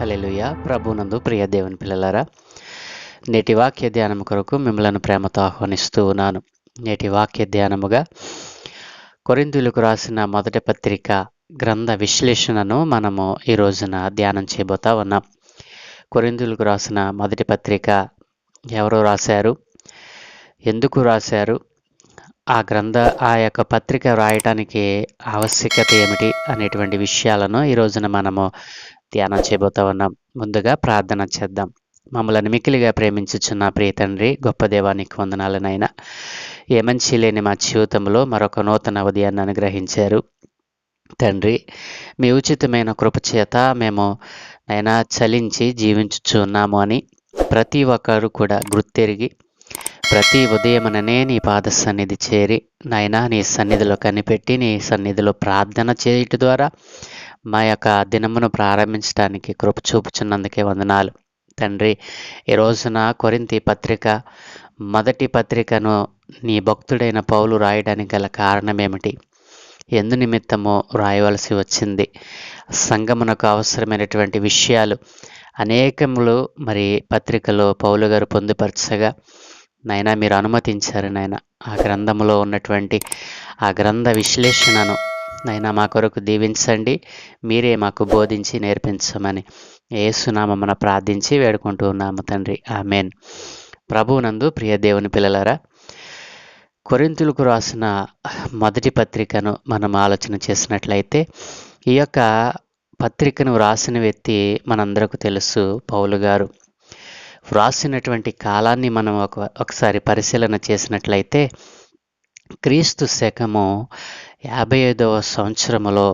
Hallelujah ప్రభునందు ప్రియ దేవుని పిల్లలారా నేటి వాక్య ధ్యానం కొరకు మిమ్మలను ప్రేమతో ఆహ్వానిస్తూ ఉన్నాను. నేటి వాక్య ధ్యానముగా కొరిందులకు రాసిన మొదటి పత్రిక గ్రంథ విశ్లేషణను మనము ఈ రోజున ధ్యానం చేయబోతా ఉన్నాం. కొరిందులకు రాసిన మొదటి పత్రిక ఎవరు రాశారు? ఎందుకు రాశారు? ఆ గ్రంథ ఆ యొక్క పత్రిక రాయటానికి ఆవశ్యకత ఏమిటి అనేటువంటి విషయాలను ఈ రోజున మనము ధ్యానం చేయబోతా ఉన్నాం ముందుగా ప్రార్థన చేద్దాం. మమ్మల్ని మిక్కిలిగా ప్రేమించుచున్న ప్రియ తండ్రి గొప్ప దేవానికి వందనాలనైనా. ఏ మంచి లేని మా జీవితంలో మరొక నూతన ఉదయాన్ని అనుగ్రహించారు. తండ్రి మీ ఉచితమైన కృపచేత మేము నైనా చలించి జీవించుచున్నాము అని ప్రతి ఒక్కరు కూడా గుర్తెరిగి ప్రతి ఉదయముననే నీ పాద సన్నిధి చేరి నాయన నీ సన్నిధిలో కనిపెట్టి నీ సన్నిధిలో ప్రార్థన చేయట ద్వారా మా యొక్క దినమును ప్రారంభించడానికి కృప చూపుచున్నందుకే వందనాలు. తండ్రి ఈ రోజున కొరింతి పత్రిక మొదటి పత్రికను నీ భక్తుడైన పౌలు రాయడానికి గల కారణం ఏమిటి ఎందు నిమిత్తమో రాయవలసి వచ్చింది. సంగమునకు అవసరమైనటువంటి విషయాలు అనేకములు మరి పత్రికలో పౌలు గారు పొందుపరచగా నైనా మీరు అనుమతించారు నాయన. ఆ గ్రంథంలో ఉన్నటువంటి ఆ గ్రంథ విశ్లేషణను నైనా మా కొరకు దీవించండి. మీరే మాకు బోధించి నేర్పించమని ఏసునామమున ప్రార్థించి వేడుకుంటూ ఉన్నాము తండ్రి. ఆమెన్. ప్రభువునందు ప్రియ దేవుని పిల్లలారా కొరింతులకు రాసిన మొదటి పత్రికను మనం ఆలోచన చేసినట్లయితే ఈ యొక్క పత్రికను వ్రాసిన వ్యక్తి మనందరకు తెలుసు పౌలు గారు. వ్రాసినటువంటి కాలాన్ని మనం ఒక ఒకసారి పరిశీలన చేసినట్లయితే క్రీస్తు శకము యాభై ఐదవ సంవత్సరములో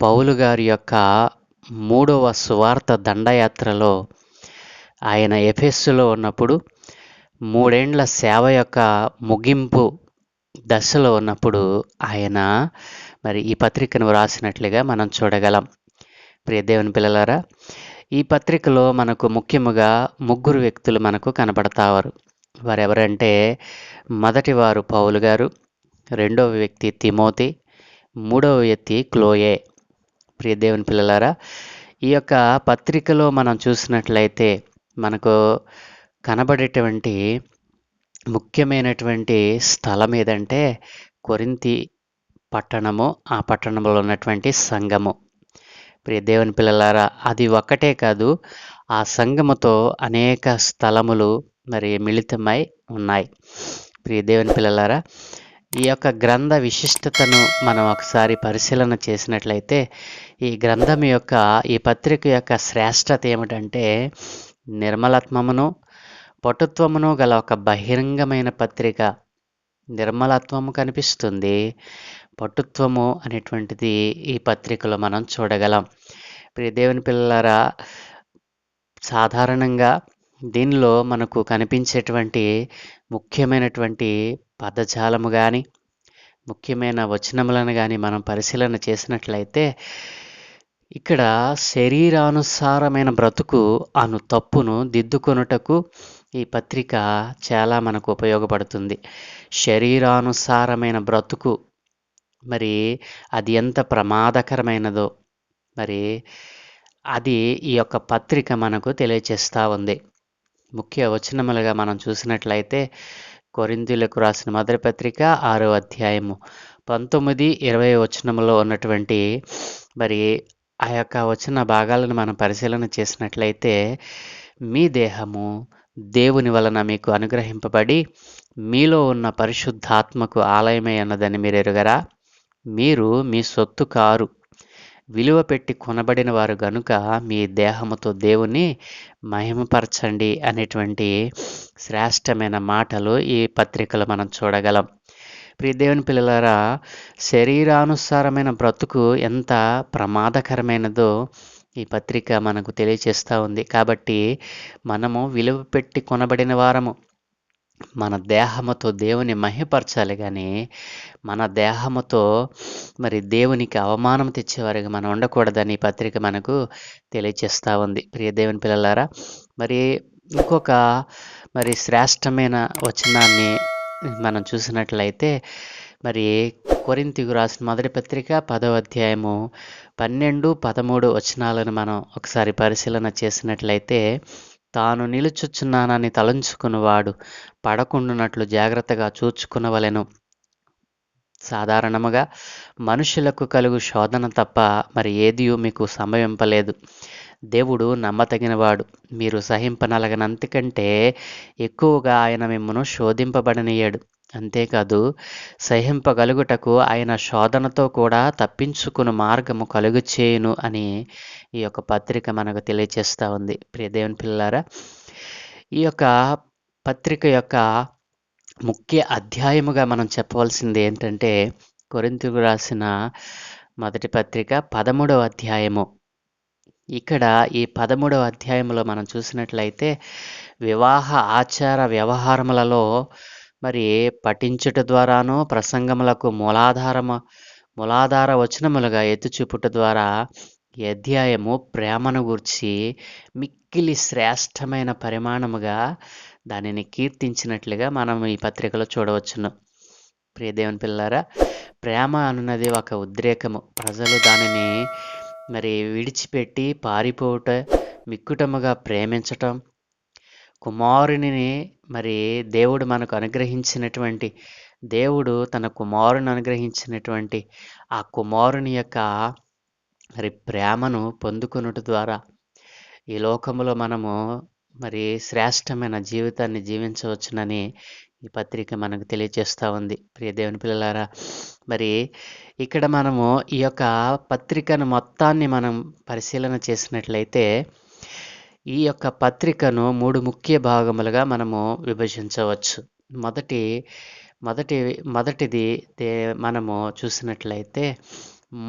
పౌలు గారి యొక్క మూడవ సువార్త దండయాత్రలో ఆయన ఎఫెస్సులో ఉన్నప్పుడు మూడేండ్ల సేవ యొక్క ముగింపు దశలో ఉన్నప్పుడు ఆయన మరి ఈ పత్రికను వ్రాసినట్లుగా మనం చూడగలం. ప్రియ దేవుని పిల్లలారా ఈ పత్రికలో మనకు ముఖ్యముగా ముగ్గురు వ్యక్తులు మనకు కనబడతావారు వారెవరంటే మొదటి వారు పౌలు గారు రెండవ వ్యక్తి తిమోతి మూడవ వ్యక్తి క్లోయే. ప్రియ దేవుని పిల్లలారా ఈ యొక్క పత్రికలో మనం చూసినట్లయితే మనకు కనబడేటువంటి ముఖ్యమైనటువంటి స్థలం ఏదంటే కొరింతి పట్టణము ఆ పట్టణంలో ఉన్నటువంటి సంఘము. ప్రియ దేవుని పిల్లలారా అది ఒక్కటే కాదు ఆ సంఘముతో అనేక స్థలములు మరి మిళితమై ఉన్నాయి. ప్రియ దేవుని పిల్లలారా ఈ యొక్క గ్రంథ విశిష్టతను మనం ఒకసారి పరిశీలన చేసినట్లయితే ఈ గ్రంథం యొక్క ఈ పత్రిక యొక్క శ్రేష్టత ఏమిటంటే నిర్మలత్వమును పటుత్వమును గల ఒక బహిరంగమైన పత్రిక. నిర్మలత్వము కనిపిస్తుంది. పటుత్వము అనేటువంటిది ఈ పత్రికలో మనం చూడగలం. ప్రియ దేవుని పిల్లలారా సాధారణంగా దీనిలో మనకు కనిపించేటువంటి ముఖ్యమైనటువంటి పదజాలము కానీ ముఖ్యమైన వచనములను కానీ మనం పరిశీలన చేసినట్లయితే ఇక్కడ శరీరానుసారమైన బ్రతుకు అను తప్పును దిద్దుకొనుటకు ఈ పత్రిక చాలా మనకు ఉపయోగపడుతుంది. శరీరానుసారమైన బ్రతుకు మరి అది ఎంత ప్రమాదకరమైనదో మరి అది ఈ యొక్క పత్రిక మనకు తెలియచేస్తూ ఉంది. ముఖ్య వచనములుగా మనం చూసినట్లయితే కొరిందులకు రాసిన మొదటి పత్రిక ఆరో అధ్యాయము. పంతొమ్మిది ఇరవై వచనంలో ఉన్నటువంటి మరి ఆ యొక్క వచన భాగాలను మనం పరిశీలన చేసినట్లయితే మీ దేహము దేవుని వలన మీకు అనుగ్రహింపబడి మీలో ఉన్న పరిశుద్ధాత్మకు ఆలయమే అన్నదని మీరు ఎరుగరా? మీరు మీ సొత్తు కారు. విలువ పెట్టి కొనబడిన వారు గనుక మీ దేహముతో దేవుని మహిమపరచండి అనేటువంటి శ్రేష్టమైన మాటలు ఈ పత్రికలో మనం చూడగలం. ప్రియ దేవుని పిల్లలారా శరీరానుసారమైన బ్రతుకు ఎంత ప్రమాదకరమైనదో ఈ పత్రిక మనకు తెలియచేస్తూ ఉంది. కాబట్టి మనము విలువ పెట్టి కొనబడిన వారము. మన దేహముతో దేవుని మహిపరచాలి కానీ మన దేహముతో మరి దేవునికి అవమానం తెచ్చేవారిగా మనం ఉండకూడదని పత్రిక మనకు తెలియచేస్తూ ఉంది. ప్రియ దేవుని పిల్లలారా మరి ఇంకొక మరి శ్రేష్టమైన వచనాన్ని మనం చూసినట్లయితే మరి కొరింతికు రాసిన మొదటి పత్రిక పదవ అధ్యాయము పన్నెండు పదమూడు వచనాలను మనం ఒకసారి పరిశీలన చేసినట్లయితే తాను నిలుచుచున్నానని తలంచుకునివాడు. పడకుండునట్లు జాగ్రత్తగా చూచుకునవలెను. సాధారణముగా మనుషులకు కలుగు శోధన తప్ప మరి ఏదియూ మీకు సంభవింపలేదు. దేవుడు నమ్మతగినవాడు. మీరు సహింపనలగనంతకంటే ఎక్కువగా ఆయన మిమ్మను శోధింపబడనీయాడు. అంతేకాదు సహింపగలుగుటకు ఆయన శోధనతో కూడా తప్పించుకుని మార్గము కలుగు చేయును అని ఈ యొక్క పత్రిక మనకు తెలియచేస్తూ ఉంది. ప్రియదేవుని పిల్లారా ఈ యొక్క పత్రిక యొక్క ముఖ్య అధ్యాయముగా మనం చెప్పవలసింది ఏంటంటే కొరింతకు రాసిన మొదటి పత్రిక పదమూడవ అధ్యాయము. ఇక్కడ ఈ పదమూడవ అధ్యాయంలో మనం చూసినట్లయితే వివాహ ఆచార వ్యవహారములలో మరి పఠించుట ద్వారాను ప్రసంగములకు మూలాధారము మూలాధార వచనములుగా ఎత్తుచూపుట ద్వారా ఈ అధ్యాయము ప్రేమను గూర్చి మిక్కిలి శ్రేష్టమైన పరిమాణముగా దానిని కీర్తించినట్లుగా మనం ఈ పత్రికలో చూడవచ్చును. ప్రియదేవుని పిల్లారా ప్రేమ అన్నది ఒక ఉద్రేకము. ప్రజలు దానిని మరి విడిచిపెట్టి పారిపోవుట మిక్కుటముగా ప్రేమించటం కుమారునిని మరి దేవుడు మనకు అనుగ్రహించినటువంటి దేవుడు తన కుమారుని అనుగ్రహించినటువంటి ఆ కుమారుని యొక్క మరి ప్రేమను పొందుకున్నట ద్వారా ఈ లోకములో మనము మరి శ్రేష్టమైన జీవితాన్ని జీవించవచ్చునని ఈ పత్రిక మనకు తెలియజేస్తూ ఉంది. ప్రియ దేవుని పిల్లలారా మరి ఇక్కడ మనము ఈ యొక్క పత్రికను మొత్తాన్ని మనం పరిశీలన చేసినట్లయితే ఈ యొక్క పత్రికను మూడు ముఖ్య భాగములుగా మనము విభజించవచ్చు. మొదటి మొదటి మొదటిది మనము చూసినట్లయితే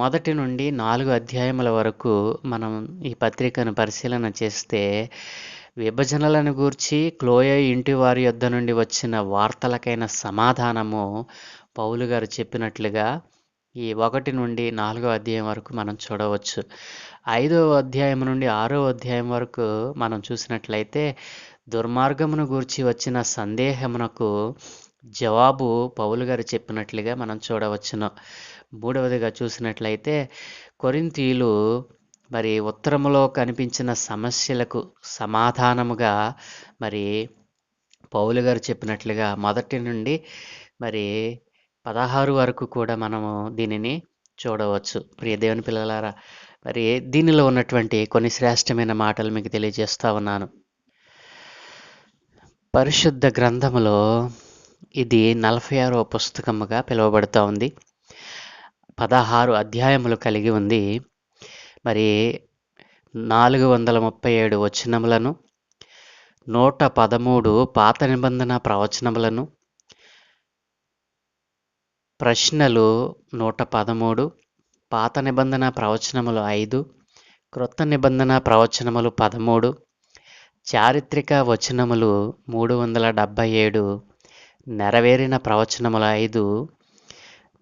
మొదటి నుండి నాలుగు అధ్యాయముల వరకు మనం ఈ పత్రికను పరిశీలన చేస్తే విభజనలను గూర్చి క్లోయ ఇంటి వారి యొద్ద నుండి వచ్చిన వార్తలకైన సమాధానము పౌలు గారు చెప్పినట్లుగా ఈ ఒకటి నుండి నాలుగో అధ్యాయం వరకు మనం చూడవచ్చు. ఐదవ అధ్యాయం నుండి ఆరో అధ్యాయం వరకు మనం చూసినట్లయితే దుర్మార్గమును గూర్చి వచ్చిన సందేహమునకు జవాబు పౌలు గారు చెప్పినట్లుగా మనం చూడవచ్చును. మూడవదిగా చూసినట్లయితే కొరింతీయులు మరి ఉత్తరములో కనిపించిన సమస్యలకు సమాధానముగా మరి పౌలు గారు చెప్పినట్లుగా మొదటి నుండి మరి పదహారు వరకు కూడా మనము దీనిని చూడవచ్చు. ప్రియ దేవుని పిల్లలారా మరి దీనిలో ఉన్నటువంటి కొన్ని శ్రేష్టమైన మాటలు మీకు తెలియజేస్తా ఉన్నాను. పరిశుద్ధ గ్రంథములో ఇది నలభై ఆరవ పుస్తకముగా పిలువబడుతూ ఉంది. పదహారు అధ్యాయములు కలిగి ఉంది. మరి నాలుగు వందల ముప్పై ఏడు వచనములను నూట పదమూడు పాత నిబంధన ప్రవచనములను ప్రశ్నలు నూట పదమూడు పాత నిబంధన ప్రవచనములు ఐదు క్రొత్త నిబంధన ప్రవచనములు పదమూడు చారిత్రక వచనములు మూడు వందల డెబ్భై ఏడు నెరవేరిన ప్రవచనములు ఐదు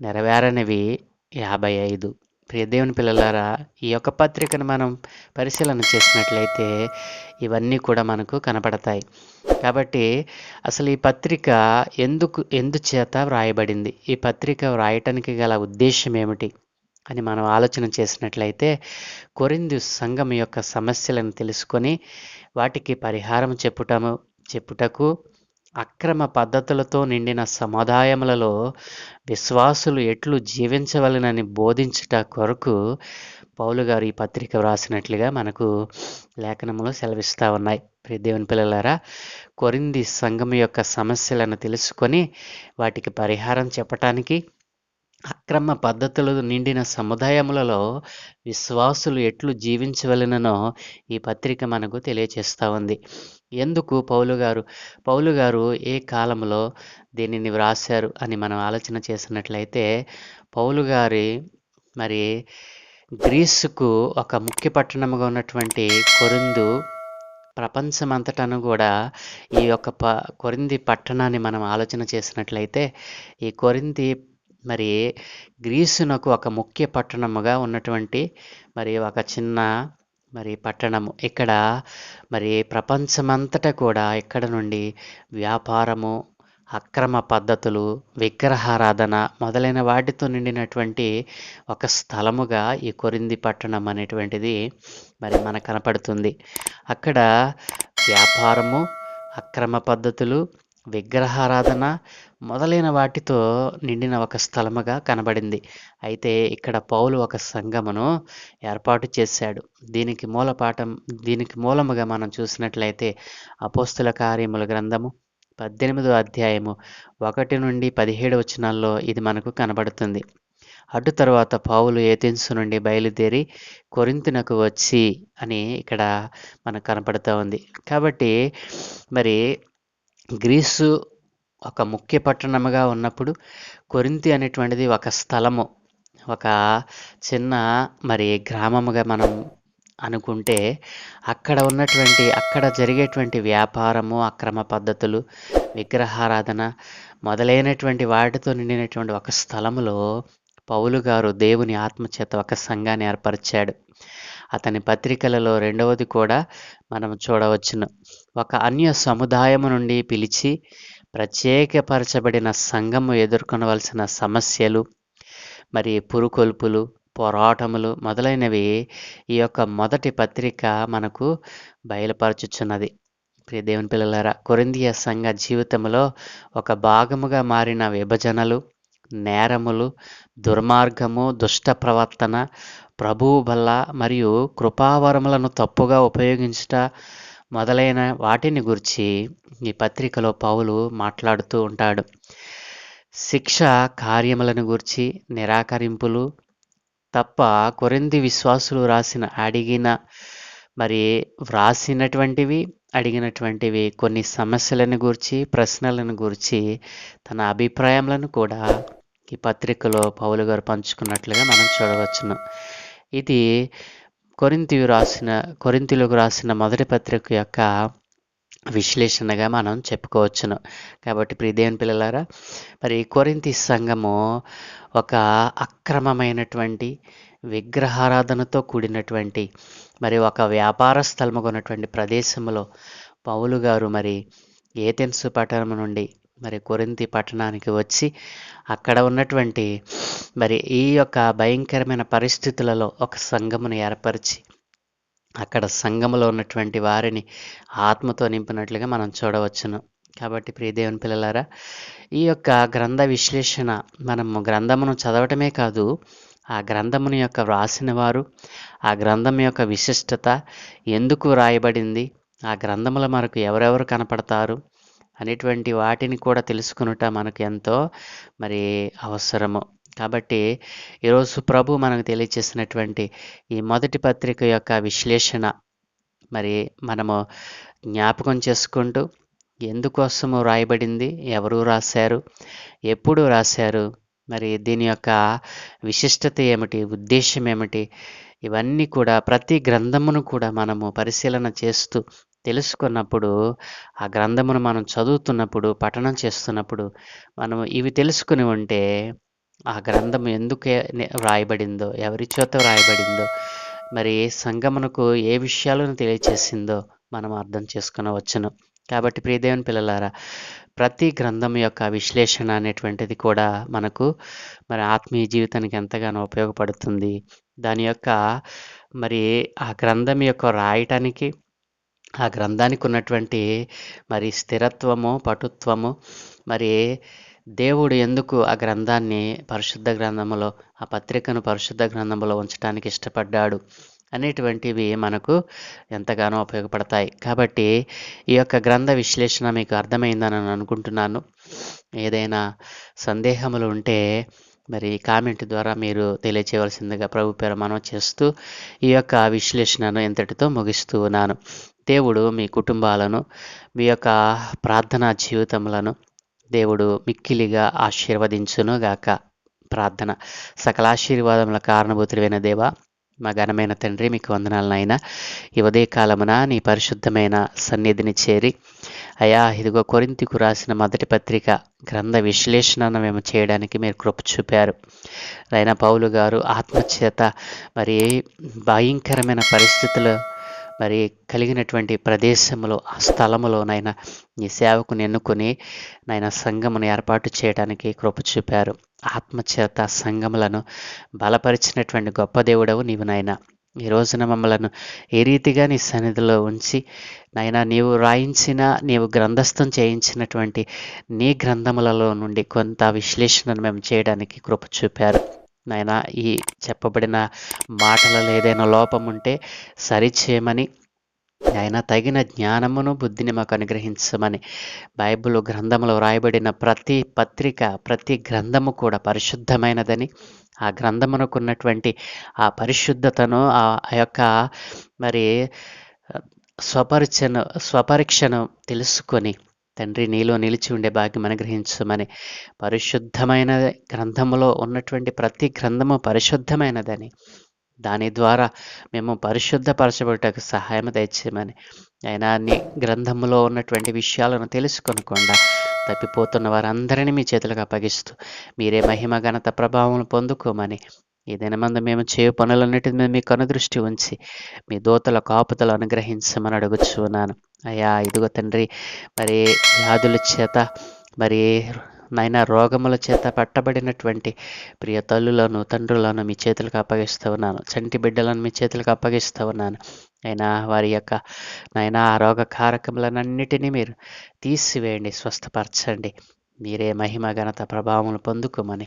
నెరవేరనివి యాభై ఐదు. ప్రియ దేవుని పిల్లలారా ఈ యొక్క పత్రికను మనం పరిశీలన చేసినట్లయితే ఇవన్నీ కూడా మనకు కనపడతాయి. కాబట్టి అసలు ఈ పత్రిక ఎందుకు ఎందుచేత వ్రాయబడింది? ఈ పత్రిక వ్రాయటానికి గల ఉద్దేశం ఏమిటి? అని మనం ఆలోచన చేసినట్లయితే కొరింది సంఘం యొక్క సమస్యలను తెలుసుకొని వాటికి పరిహారం చెప్పుటము చెప్పుటకు అక్రమ పద్ధతులతో నిండిన సముదాయములలో విశ్వాసులు ఎట్లు జీవించవలనని బోధించుట కొరకు పౌలు గారు ఈ పత్రిక వ్రాసినట్లుగా మనకు లేఖనములు సెలవిస్తూ ఉన్నాయి. ప్రియ దేవుని పిల్లలారా కొరింది సంఘం యొక్క సమస్యలను తెలుసుకొని వాటికి పరిహారం చెప్పటానికి అక్రమ పద్ధతులు నిండిన సముదాయములలో విశ్వాసులు ఎట్లు జీవించవలనో ఈ పత్రిక మనకు తెలియచేస్తూ ఉంది. ఎందుకు పౌలు గారు? పౌలు గారు ఏ కాలంలో దీనిని వ్రాశారు అని మనం ఆలోచన చేసినట్లయితే పౌలు గారి మరి గ్రీసుకు ఒక ముఖ్య పట్టణముగా ఉన్నటువంటి కొరిందు ప్రపంచమంతటను కూడా ఈ యొక్క ప కొరింది పట్టణాన్ని మనం ఆలోచన చేసినట్లయితే ఈ కొరింది మరి గ్రీసునకు ఒక ముఖ్య పట్టణముగా ఉన్నటువంటి మరి ఒక చిన్న మరి పట్టణము. ఇక్కడ మరి ప్రపంచమంతటా కూడా ఇక్కడ నుండి వ్యాపారము అక్రమ పద్ధతులు విగ్రహారాధన మొదలైన వాటితో నిండినటువంటి ఒక స్థలముగా ఈ కొరింది పట్టణం అనేటువంటిది మరి మనకు కనపడుతుంది. అక్కడ వ్యాపారము అక్రమ పద్ధతులు విగ్రహారాధన మొదలైన వాటితో నిండిన ఒక స్థలముగా కనబడింది. అయితే ఇక్కడ పౌలు ఒక సంఘమును ఏర్పాటు చేశాడు. దీనికి మూలపాఠం దీనికి మూలముగా మనం చూసినట్లయితే అపోస్తుల కార్యముల గ్రంథము పద్దెనిమిదో అధ్యాయము ఒకటి నుండి పదిహేడు వచనాల్లో ఇది మనకు కనబడుతుంది. అటు తర్వాత పావులు ఏథెన్సు నుండి బయలుదేరి కొరింతునకు వచ్చి అని ఇక్కడ మనకు కనపడుతూ ఉంది. కాబట్టి మరి గ్రీసు ఒక ముఖ్య పట్టణముగా ఉన్నప్పుడు కొరింతి అనేటువంటిది ఒక స్థలము ఒక చిన్న మరి గ్రామముగా మనం అనుకుంటే అక్కడ ఉన్నటువంటి అక్కడ జరిగేటువంటి వ్యాపారము అక్రమ పద్ధతులు విగ్రహారాధన మొదలైనటువంటి వాటితో నిండినటువంటి ఒక స్థలములో పౌలు గారు దేవుని ఆత్మచేత ఒక సంఘాన్ని ఏర్పరిచాడు. అతని పత్రికలలో రెండవది కూడా మనం చూడవచ్చును. ఒక అన్య సముదాయము నుండి పిలిచి ప్రత్యేకపరచబడిన సంఘము ఎదుర్కొనవలసిన సమస్యలు మరి పురుకొల్పులు పోరాటములు మొదలైనవి ఈ యొక్క మొదటి పత్రిక మనకు బయలుపరచుచున్నది. ప్రియ దేవుని పిల్లలారా కొరిందియ సంఘ జీవితంలో ఒక భాగముగా మారిన విభజనలు నేరములు దుర్మార్గము దుష్ట ప్రవర్తన ప్రభువు బల్ల మరియు కృపావరములను తప్పుగా ఉపయోగించుట మొదలైన వాటిని గురించి ఈ పత్రికలో పౌలు మాట్లాడుతూ ఉంటాడు. శిక్ష కార్యములను గురించి నిరాకరింపులు తప్ప కొరింది విశ్వాసులు రాసిన అడిగిన మరి వ్రాసినటువంటివి అడిగినటువంటివి కొన్ని సమస్యలను గురించి ప్రశ్నలను గురించి తన అభిప్రాయములను కూడా ఈ పత్రికలో పౌలు గారు పంచుకున్నట్లుగా మనం చూడవచ్చును. ఇది కొరింతియు రాసిన కొరింతిలకు రాసిన మొదటి పత్రిక యొక్క విశ్లేషణగా మనం చెప్పుకోవచ్చును. కాబట్టి ప్రియదేవన్ పిల్లలారా మరి కొరింతి సంఘము ఒక అక్రమమైనటువంటి విగ్రహారాధనతో కూడినటువంటి మరి ఒక వ్యాపార స్థలముగా ఉన్నటువంటి ప్రదేశంలో పౌలు గారు మరి ఏథెన్సు పట్టణం నుండి మరి కొరింతి పట్టణానికి వచ్చి అక్కడ ఉన్నటువంటి మరి ఈ యొక్క భయంకరమైన పరిస్థితులలో ఒక సంఘమును ఏర్పరిచి అక్కడ సంఘములో ఉన్నటువంటి వారిని ఆత్మతో నింపినట్లుగా మనం చూడవచ్చును. కాబట్టి ప్రియదేవుని పిల్లలారా ఈ యొక్క గ్రంథ విశ్లేషణ మనము గ్రంథమును చదవటమే కాదు ఆ గ్రంథముని యొక్క వ్రాసిన వారు ఆ గ్రంథం యొక్క విశిష్టత ఎందుకు రాయబడింది ఆ గ్రంథముల మనకు ఎవరెవరు కనపడతారు అనేటువంటి వాటిని కూడా తెలుసుకునుట మనకు ఎంతో మరి అవసరము. కాబట్టి ఈరోజు ప్రభు మనకు తెలియచేసినటువంటి ఈ మొదటి పత్రిక యొక్క విశ్లేషణ మరి మనము జ్ఞాపకం చేసుకుంటూ ఎందుకోసము రాయబడింది ఎవరు రాశారు ఎప్పుడు రాశారు మరి దీని యొక్క విశిష్టత ఏమిటి ఉద్దేశం ఏమిటి ఇవన్నీ కూడా ప్రతి గ్రంథమును కూడా మనము పరిశీలన చేస్తూ తెలుసుకున్నప్పుడు ఆ గ్రంథమును మనం చదువుతున్నప్పుడు పఠనం చేస్తున్నప్పుడు మనం ఇవి తెలుసుకుని ఉంటే ఆ గ్రంథం ఎందుకు వ్రాయబడిందో ఎవరి చేత వ్రాయబడిందో మరి సంగమునకు ఏ విషయాలను తెలియచేసిందో మనం అర్థం చేసుకునవచ్చును కాబట్టి ప్రియదేవుని పిల్లలారా ప్రతి గ్రంథం యొక్క విశ్లేషణ అనేటువంటిది కూడా మనకు మరి ఆత్మీయ జీవితానికి ఎంతగానో ఉపయోగపడుతుంది. దాని యొక్క మరి ఆ గ్రంథం యొక్క రాయటానికి ఆ గ్రంథానికి ఉన్నటువంటి మరి స్థిరత్వము పటుత్వము మరి దేవుడు ఎందుకు ఆ గ్రంథాన్ని పరిశుద్ధ గ్రంథములో ఆ పత్రికను పరిశుద్ధ గ్రంథములో ఉంచడానికి ఇష్టపడ్డాడు అనేటువంటివి మనకు ఎంతగానో ఉపయోగపడతాయి. కాబట్టి ఈ యొక్క గ్రంథ విశ్లేషణ మీకు అర్థమైందని నేను అనుకుంటున్నాను. ఏదైనా సందేహములు ఉంటే మరి కామెంట్ ద్వారా మీరు తెలియచేయవలసిందిగా ప్రభు పేరు మనం చేస్తూ ఈ యొక్క విశ్లేషణను ఇంతటితో ముగిస్తూ ఉన్నాను. దేవుడు మీ కుటుంబాలను మీ యొక్క ప్రార్థనా జీవితములను దేవుడు మిక్కిలిగా ఆశీర్వదించును గాక ప్రార్థన. సకల ఆశీర్వాదముల కారణభూతులైన దేవ మా ఘనమైన తండ్రి మీకు వందనాలనైనా. ఈ ఉదయకాలమున నీ పరిశుద్ధమైన సన్నిధిని చేరి అయా ఇదిగో కొరింతికు రాసిన మొదటి పత్రిక గ్రంథ విశ్లేషణను మేము చేయడానికి మీరు కృప చూపారు. రైనా పౌలు గారు ఆత్మచేత మరి భయంకరమైన పరిస్థితులు మరి కలిగినటువంటి ప్రదేశంలో ఆ స్థలములోనైనా నీ సేవకుని ఎన్నుకొని నాయన సంఘమును ఏర్పాటు చేయడానికి కృప చూపారు. ఆత్మచేత సంఘములను బలపరిచినటువంటి గొప్ప దేవుడవు నీవు నాయన. ఈ రోజున మమ్మలను ఏ రీతిగా నీ సన్నిధిలో ఉంచి నాయనా నీవు రాయించిన నీవు గ్రంథస్థం చేయించినటువంటి నీ గ్రంథములలో నుండి కొంత విశ్లేషణను మేము చేయడానికి కృప చూపారు. నాయన ఈ చెప్పబడిన మాటలలో ఏదైనా లోపం ఉంటే సరిచేయమని ఆయన తగిన జ్ఞానమును బుద్ధిని మాకు అనుగ్రహించమని బైబిల్ గ్రంథంలో వ్రాయబడిన ప్రతి పత్రిక ప్రతి గ్రంథము కూడా పరిశుద్ధమైనదని ఆ గ్రంథమునకు ఉన్నటువంటి ఆ పరిశుద్ధతను ఆ ఆ యొక్క మరి స్వపరిచను స్వపరీక్షను తెలుసుకొని తండ్రి నీలో నిలిచి ఉండే భాగ్యం అనుగ్రహించమని పరిశుద్ధమైన గ్రంథములో ఉన్నటువంటి ప్రతి గ్రంథము పరిశుద్ధమైనదని దాని ద్వారా మేము పరిశుద్ధపరచబడటకు సహాయం దయచేయమని. అయినా నీ గ్రంథములో ఉన్నటువంటి విషయాలను తెలుసుకొనకుండా తప్పిపోతున్న వారందరినీ మీ చేతులకు అప్పగిస్తూ మీరే మహిమ ఘనత ప్రభావం పొందుకోమని ఈ దినమందు మేము చేయు పనులన్నిటి మీద మీ కనుదృష్టి ఉంచి మీ దోతల కాపుతలు అనుగ్రహించమని అడుగుచున్నాను. అయ్యా ఇదిగో తండ్రి మరి వ్యాధుల చేత మరి నాయన రోగముల చేత పట్టబడినటువంటి ప్రియ తల్లులను తండ్రులను మీ చేతులకు అప్పగిస్తూ ఉన్నాను. చంటి బిడ్డలను మీ చేతులకు అప్పగిస్తూ ఉన్నాను. అయినా వారి యొక్క నాయన ఆ రోగ కారకములనన్నిటినీ మీరు తీసివేయండి స్వస్థపరచండి. మీరే మహిమ ఘనత ప్రభావం పొందుకోమని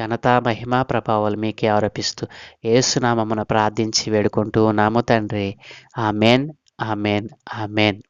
ఘనత మహిమ ప్రభావాలు మీకే ఆరోపిస్తూ ఏసునామమున ప్రార్థించి వేడుకుంటూ ఉన్నాము తండ్రి. Amen amen amen.